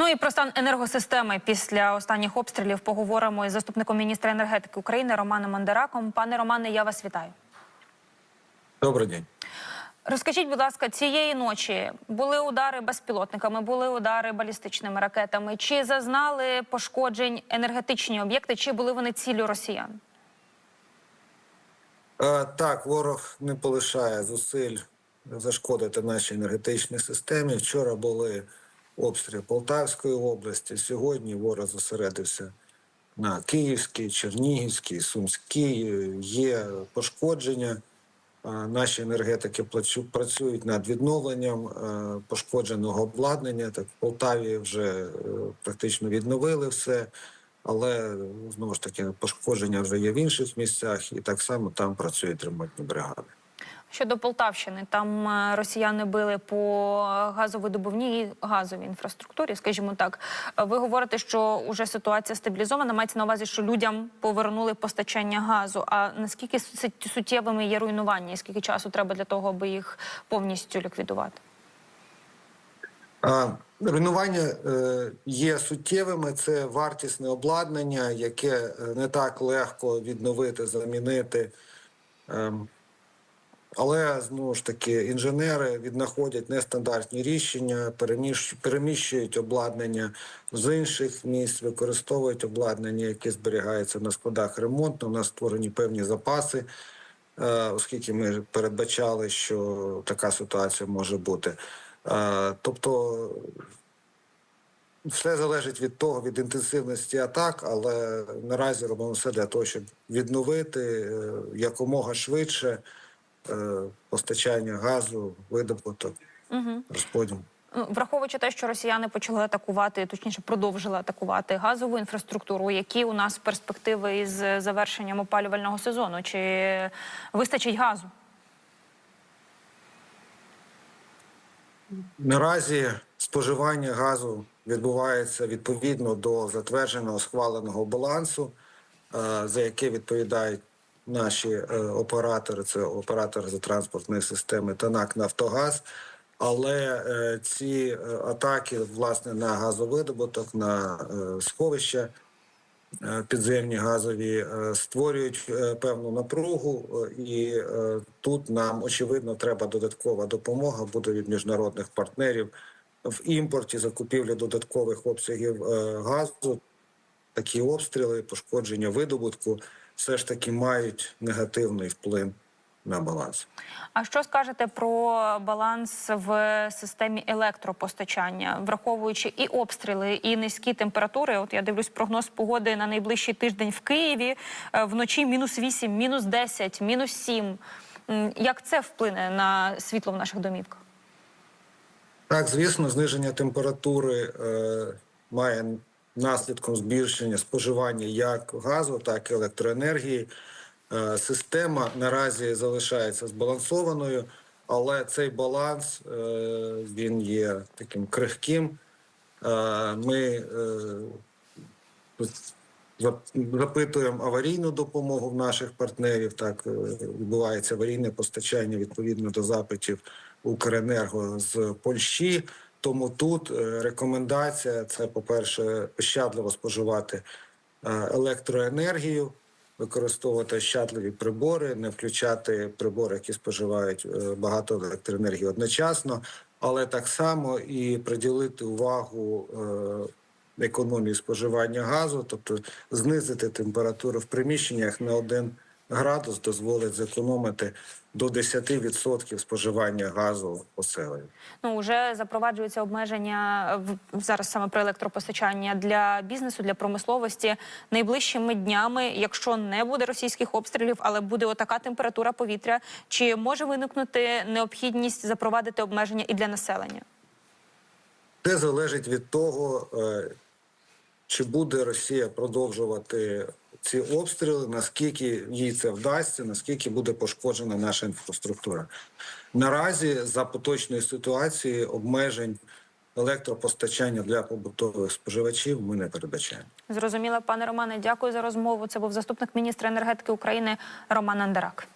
Ну і про стан енергосистеми після останніх обстрілів поговоримо із заступником міністра енергетики України Романом Андераком. Пане Романе, я вас вітаю. Добрий день. Розкажіть, будь ласка, цієї ночі були удари безпілотниками, були удари балістичними ракетами. Чи зазнали пошкоджень енергетичні об'єкти, чи були вони ціллю росіян? Е, Так, ворог не полишає зусиль зашкодити нашій енергетичній системі. Вчора були обстріли Полтавської області. Сьогодні ворог зосередився на Київській, Чернігівській, Сумській. Є пошкодження. Наші енергетики працюють над відновленням пошкодженого обладнання. Так, в Полтаві вже е, практично відновили все. Але знову ж таки пошкодження вже є в інших місцях, і так само там працюють ремонтні бригади. Щодо Полтавщини, там е, росіяни били по газовидобувній і газовій інфраструктурі, скажімо так. Ви говорите, що вже ситуація стабілізована. Мається на увазі, що людям повернули постачання газу. А наскільки суттєвими є руйнування? І скільки часу треба для того, аби їх повністю ліквідувати? А, руйнування е, є суттєвими. Це вартісне обладнання, яке е, не так легко відновити, замінити. Але знову ж таки інженери віднаходять нестандартні рішення, переміщують обладнання з інших місць, використовують обладнання, яке зберігається на складах ремонту. У нас створені певні запаси, е, оскільки ми передбачали, що така ситуація може бути. Е, Тобто все залежить від того, від інтенсивності атак, але наразі робимо все для того, щоб відновити е, якомога швидше постачання газу, видобуток, Угу. розподіл. Ну, Враховуючи те, що росіяни почали атакувати, точніше продовжили атакувати газову інфраструктуру, які у нас перспективи із завершенням опалювального сезону? Чи вистачить газу? Наразі споживання газу відбувається відповідно до затвердженого схваленого балансу, е, за яке відповідають наші е, оператори, це оператори за транспортної системи та НАК Нафтогаз. Але е, ці е, атаки власне на газовидобуток, на сховища підземні газові створюють певну напругу, і тут нам очевидно треба додаткова допомога буде від міжнародних партнерів в імпорті, закупівлі додаткових обсягів газу. Такі обстріли, пошкодження видобутку все ж таки мають негативний вплив на баланс. А що скажете про баланс в системі електропостачання, враховуючи і обстріли, і низькі температури? От я дивлюсь прогноз погоди на найближчий тиждень в Києві е, вночі мінус 8, мінус 10, мінус 7. Як це вплине на світло в наших домівках? Так, звісно, зниження температури е, має наслідком збільшення споживання як газу, так і електроенергії. Е, система наразі залишається збалансованою, але цей баланс е, він є таким крихким. Е, ми запитуємо аварійну допомогу в наших партнерів. Так відбувається аварійне постачання відповідно до запитів Укренерго з Польщі. Тому тут е, рекомендація це, по-перше, щадливо споживати е, електроенергію, використовувати ощадливі прибори, не включати прибори, які споживають е, багато електроенергії одночасно, але так само і приділити увагу економії споживання газу, тобто знизити температуру в приміщеннях на 1 градус дозволить зекономити до 10% споживання газу поселення. Ну вже запроваджуються обмеження в зараз саме про електропостачання для бізнесу, для промисловості найближчими днями, якщо не буде російських обстрілів, але буде отака температура повітря. Чи може виникнути необхідність запровадити обмеження і для населення? Це залежить від того, е, чи буде Росія продовжувати ці обстріли, наскільки їй це вдасться, наскільки буде пошкоджена наша інфраструктура. Наразі за поточної ситуації обмежень електропостачання для побутових споживачів ми не передбачаємо. Зрозуміла, пане Романе. Дякую за розмову. Це був заступник міністра енергетики України Роман Андарак.